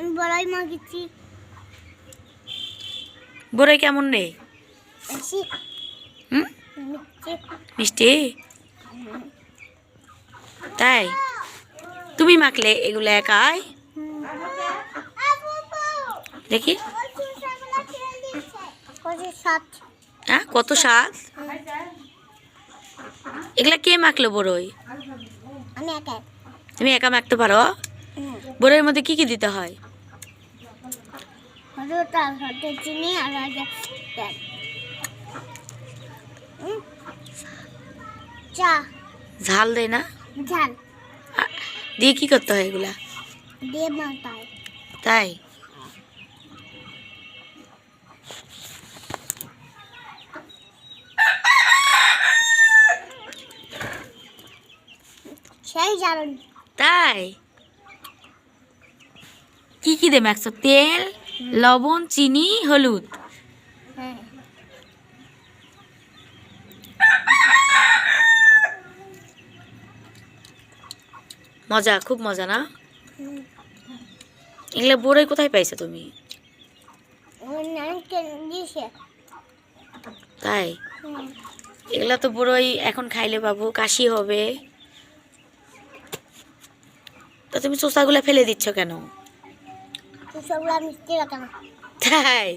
আমি বড়াই বড়ই কেমন রে? হুম? মিষ্টি। তাই? তুমি মাখলে এগুলো একাই? দেখি। হ্যাঁ কত স্বাদ? এগুলা কে মাখলো বড়ই? তুমি একা মাখতে পারো? বড়ইয়ের মধ্যে কি কি দিতে হয়? হলুদটা হতে চিনি আর আগে। চা। ঝাল দেয় না? ঝাল। দিয়ে কি করতে হয় এগুলা? দিয়ে মাথায়। তাই? সেই জানুন তাই? কি কি দে মাখছো তেল? লবণ চিনি হলুদ। মজা খুব মজা না? এগুলো বড়ই কোথায় পাইছো তুমি? তাই। এগুলা তো বড়ই এখন খাইলে বাবু কাশি হবে। তা তুমি চোষাগুলা ফেলে দিচ্ছ কেন? সবগুলো মিষ্টি রাখা না তাই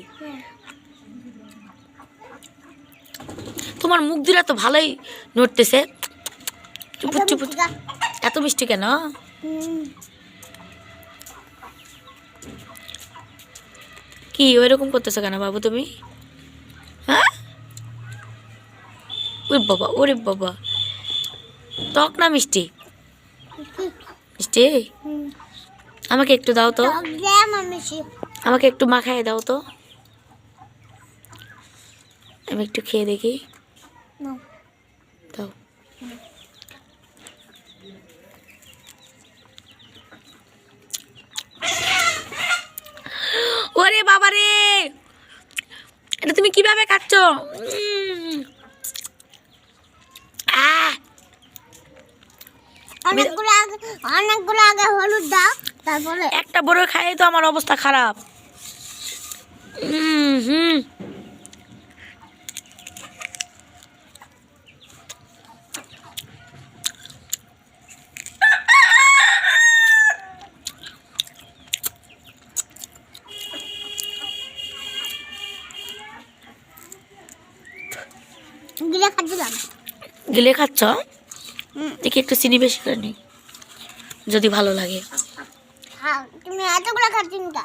তোমার মুখ দুরা তো ভালোই নড়তেছে। চুপুর চুপুর। এত মিষ্টি কেন। কি ওইরকম করতেছো কেন বাবু তুমি? হ্যাঁ? ওরে বাবা ওরে বাবা। টক না মিষ্টি? মিষ্টি। আমাকে একটু দাও তো। আমাকে একটু মাখায় দাও তো। আমি একটু খেয়ে দেখি। দাও। ওরে বাবা রে এটা তুমি কীভাবে। আহ, অনেকগুলো আগে অনেকগুলো আগে হলুদ দাও। তারপরে? একটা বড় খাই তো আমার অবস্থা খারাপ। হুম গিলে খাচ্ছিলাম গিলে খাচ্ছ? হুম। দেখি একটু চিনি বেশি করে নি যদি ভালো লাগে। হ্যাঁ তুমি এতগুলো খাচ্ছি না